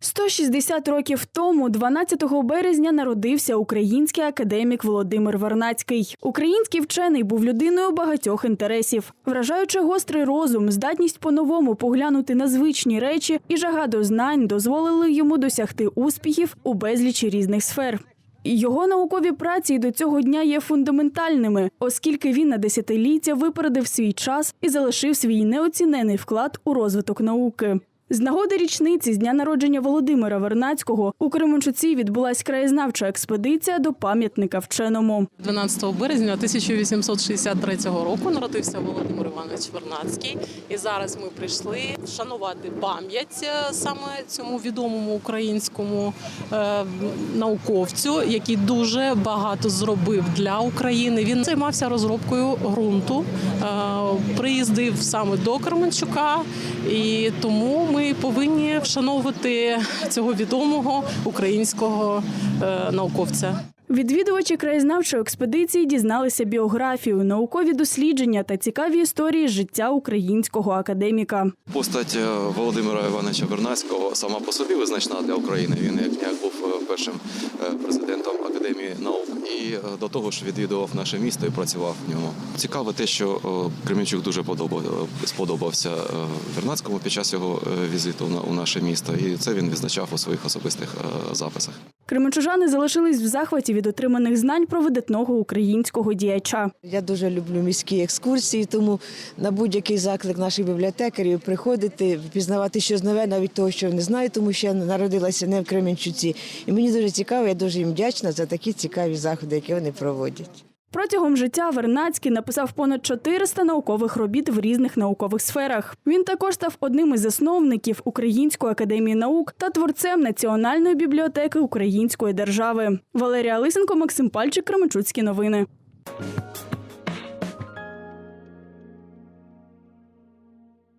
160 років тому, 12 березня, народився український академік Володимир Вернацький. Український вчений був людиною багатьох інтересів, вражаючи гострий розум, здатність по-новому поглянути на звичні речі і жага до знань дозволили йому досягти успіхів у безлічі різних сфер. Його наукові праці до цього дня є фундаментальними, оскільки він на десятиліття випередив свій час і залишив свій неоцінений вклад у розвиток науки. З нагоди річниці з дня народження Володимира Вернацького у Кременчуці відбулась краєзнавча експедиція до пам'ятника вченому. 12 березня 1863 року народився Володимир Іванович Вернадський. І зараз ми прийшли вшанувати пам'ять е, саме цьому відомому українському е, науковцю, який дуже багато зробив для України. Він займався розробкою ґрунту, е, приїздив саме до Кременчука, і тому ми повинні вшановувати цього відомого українського е, науковця. Відвідувачі краєзнавчої експедиції дізналися біографію, наукові дослідження та цікаві історії життя українського академіка. Постать е, Володимира Івановича Вернацького сама по собі визначна для України. Він як ніяк був е, першим президентом е, до того ж відвідував наше місто і працював в ньому. Цікаво те, що е, Кременчук дуже подобав, сподобався е, Вернацькому під час його е, візиту у наше місто, і це він відзначав у своїх особистих е, записах. Кременчужани залишились в захваті від отриманих знань про видатного українського діяча. Я дуже люблю міські екскурсії, тому на будь-який заклик наших бібліотекарів приходити, пізнавати щось нове, навіть того, що не знаю, тому що я народилася не в Кременчуці. І мені дуже цікаво, я дуже їм вдячна за такі цікаві заходи, які вони проводять. Протягом життя Вернацький написав понад 400 наукових робіт в різних наукових сферах. Він також став одним із засновників Української академії наук та творцем Національної бібліотеки Української держави. Валерія Лисенко, Максим Пальчик, Кременчуцькі новини.